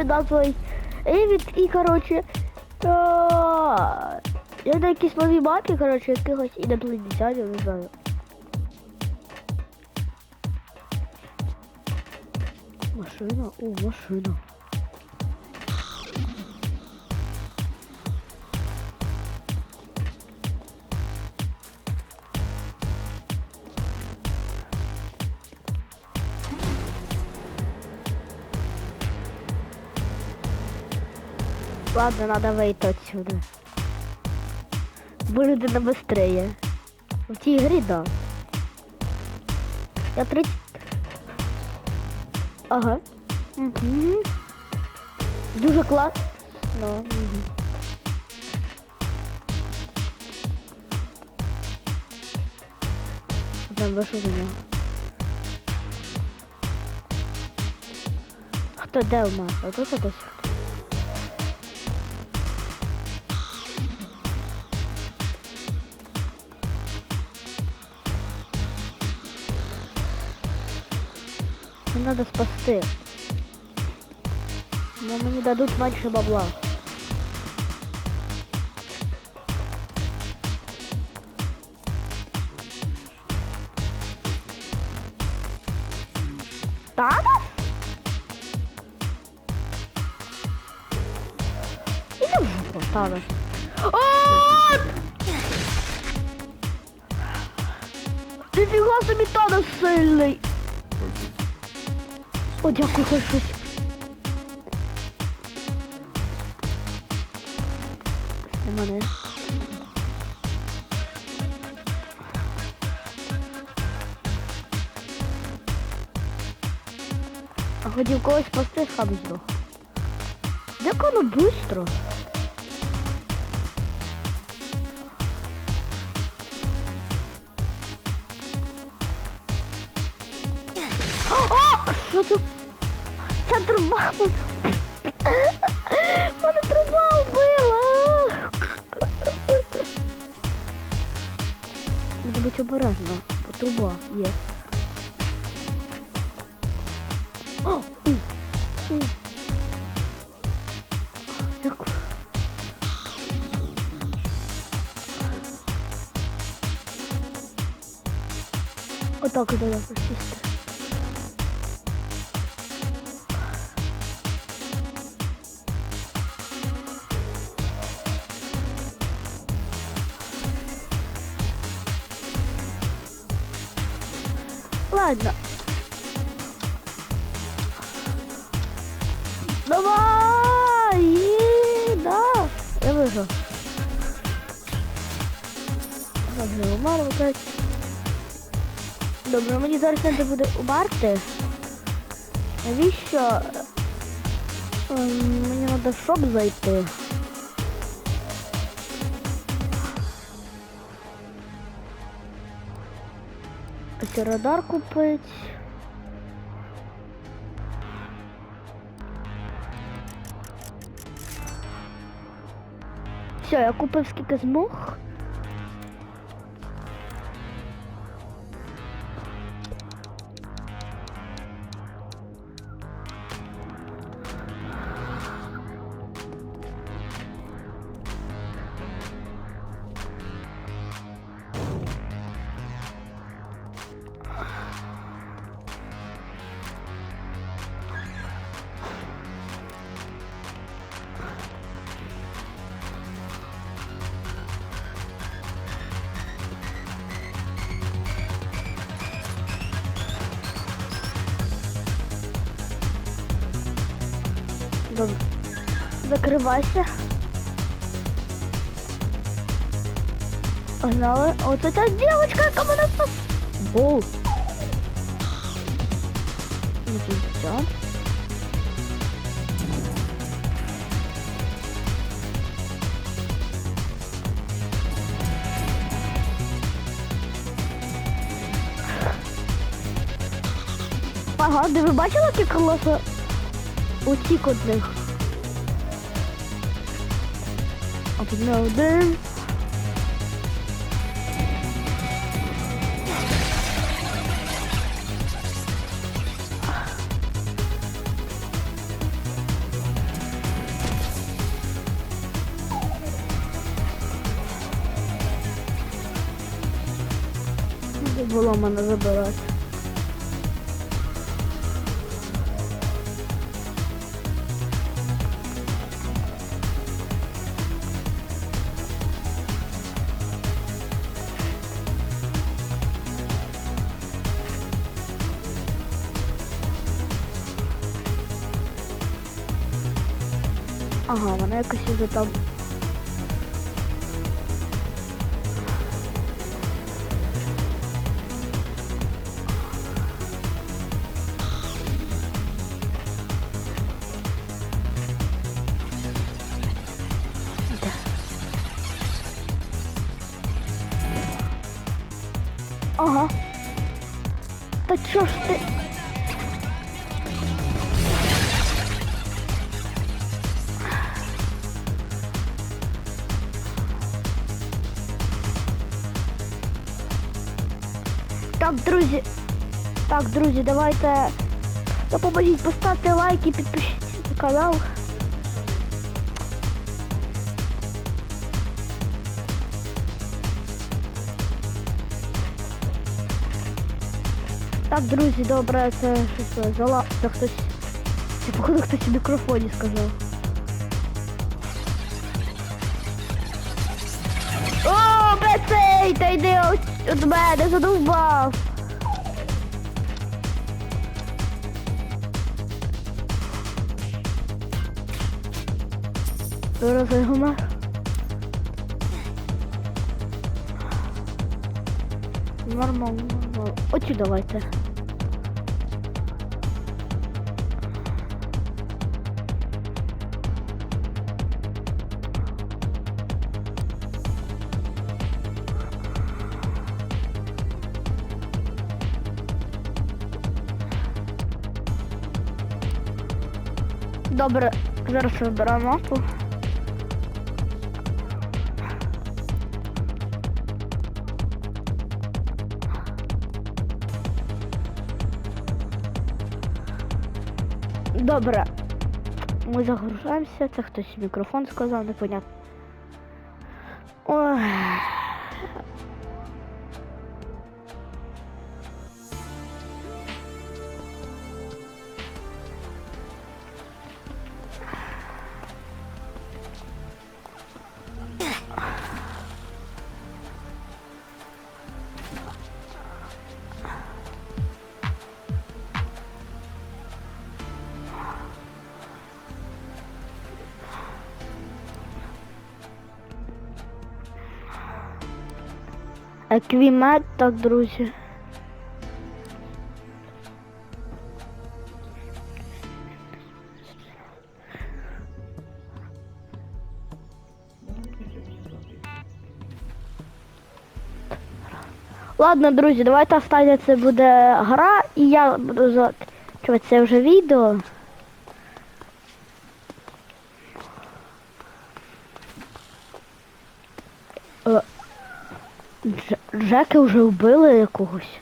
під назвою Евід і, коротше, та... я на якісь нові мапі, коротше, якихось інопланетянів, не знаю. Машина, о, машина. Ладно, надо выйти отсюда. Будет это быстрее. В цій грі, да. Я 30... Ага. Угу. Дуже класно. Угу. Там вийшов до нього. Хто де у нас? А тут хтось? Мне надо спасти. Но мне дадут меньше бабла. Танос? Иди в жопу, Танос. А! Нифига собі Танос сильний. О, дякую, хоч щось. Нема не. А хотів когось спасти, сам. Як воно быстро? Тут? Ця труба. Мене труба вбила. Треба бути обережно, бо труба є. О! м. Як? Отак іде я Ладно. Давай! Є, да. Я вижу. Добре, умар опять. Добре, мені зараз треба буде умерти. Навіщо? Мені треба в шоп зайти. Ось радар купити. Все, я купив скільки змог. Закривайся. Погнали. От эта девочка, яка мене спас. Воу. Ну, тут все. Ага, де ви бачили, які колеса утік од них? Uploading. Bulamanızı da. Ага, вона якось уже там. Ага. Та чо ж ти? Так, друзі. Так, друзі, давайте допоможіть, поставте лайки, підпишіться на канал. Так, друзі, добре, це щось зала. Це хтось. Це походу хтось у мікрофоні сказав. О, бецей, та йди от, от мене, задовбав. Я гумер. Нормально, Очі давайте. Добре, зараз вибираю мапу. Добре. Ми загружаємося. Це хтось мікрофон сказав, непонятно. Ой. Еквімет, так, друзі. Ладно, друзі, давайте остання це буде гра, і я буду закінчувати це вже відео. Джеки вже вбили якогось.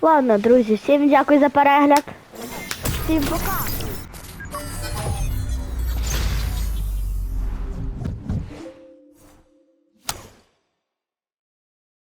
Ладно, друзі, всім дякую за перегляд. Всім пока.